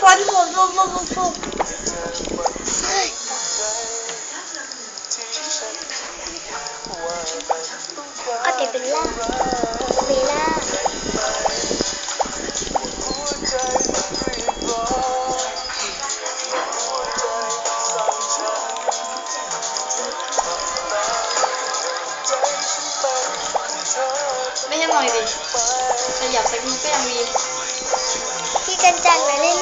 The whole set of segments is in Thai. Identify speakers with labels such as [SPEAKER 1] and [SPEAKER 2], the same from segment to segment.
[SPEAKER 1] เฮ้ยเอาแต่เบลล่าเบลล่า
[SPEAKER 2] ไม่ใช่หน่อยดิขยับสักนิดก็ยังดี
[SPEAKER 1] พี่กันจังนะเล่น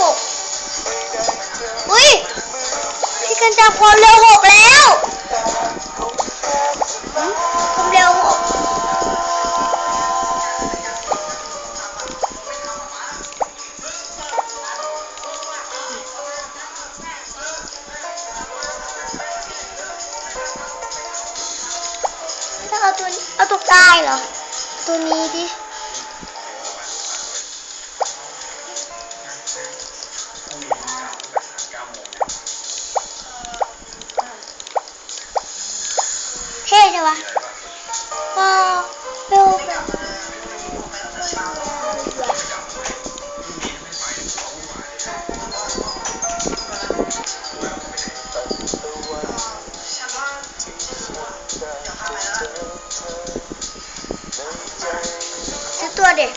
[SPEAKER 1] หกอุ้ยพี่กันจังพอเร็วหกแล้วหืมผมเร็วหกถ้าเอาตัวเอาตัวกายเหรอ ตัวนี้ดิ เท่จังวะว้าวเร็วแบบซื้อตัวเด็ก